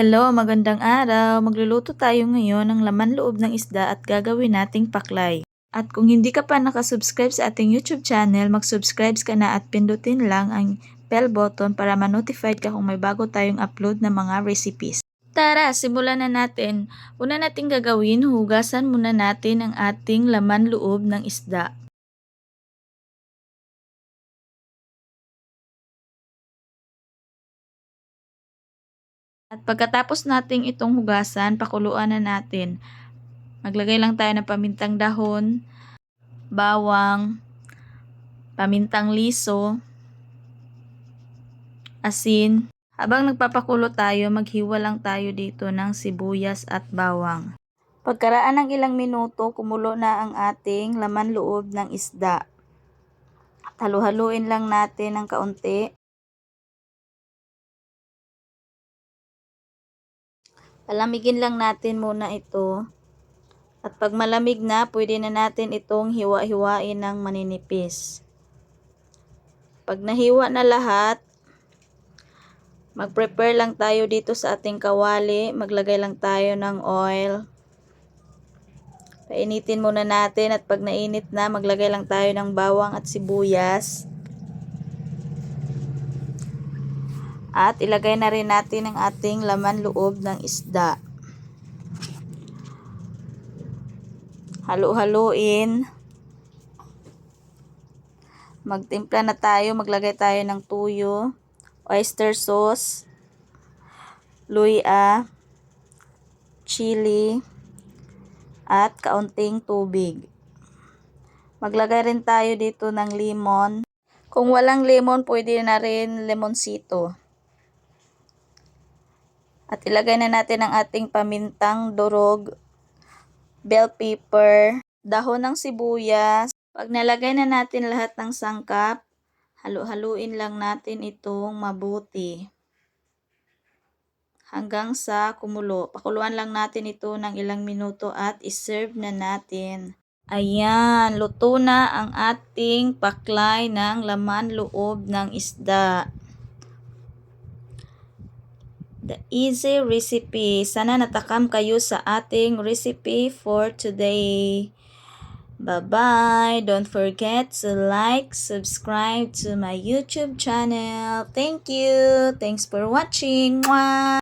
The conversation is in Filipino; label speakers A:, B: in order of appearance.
A: Hello, magandang araw. Magluluto tayo ngayon ng laman loob ng isda at gagawin nating paklay. At kung hindi ka pa nakasubscribe sa ating YouTube channel, mag-subscribe ka na at pindutin lang ang bell button para ma-notified ka kung may bago tayong upload na mga recipes. Tara, simulan na natin. Una nating gagawin, hugasan muna natin ang ating laman loob ng isda. At pagkatapos nating itong hugasan, pakuluan na natin. Maglagay lang tayo ng pamintang dahon, bawang, pamintang liso, asin. Habang nagpapakulo tayo, maghiwa lang tayo dito ng sibuyas at bawang. Pagkaraan ng ilang minuto, kumulo na ang ating laman loob ng isda. At halu-haluin lang natin ng kaunti. Palamigin lang natin muna ito. At pag malamig na, pwede na natin itong hiwa-hiwain ng maninipis. Pag nahiwa na lahat, mag-prepare lang tayo dito sa ating kawali. Maglagay lang tayo ng oil. Painitin muna natin at pag nainit na, maglagay lang tayo ng bawang at sibuyas. At ilagay na rin natin ang ating laman loob ng isda. Halu-haluin. Magtimpla na tayo, maglagay tayo ng tuyo, oyster sauce, luya, chili, at kaunting tubig. Maglagay rin tayo dito ng lemon. Kung walang lemon, pwede na rin lemonsito. At ilagay na natin ang ating pamintang durog, bell pepper, dahon ng sibuyas. Pag nalagay na natin lahat ng sangkap, halu-haluin lang natin itong mabuti. Hanggang sa kumulo. Pakuluan lang natin ito ng ilang minuto at iserve na natin. Ayan, luto na ang ating paklay ng laman loob ng isda the easy recipe. Sana natakam kayo sa ating recipe for today. Bye-bye. Don't forget to like, subscribe to my YouTube channel. Thank you. Thanks for watching. Mwah!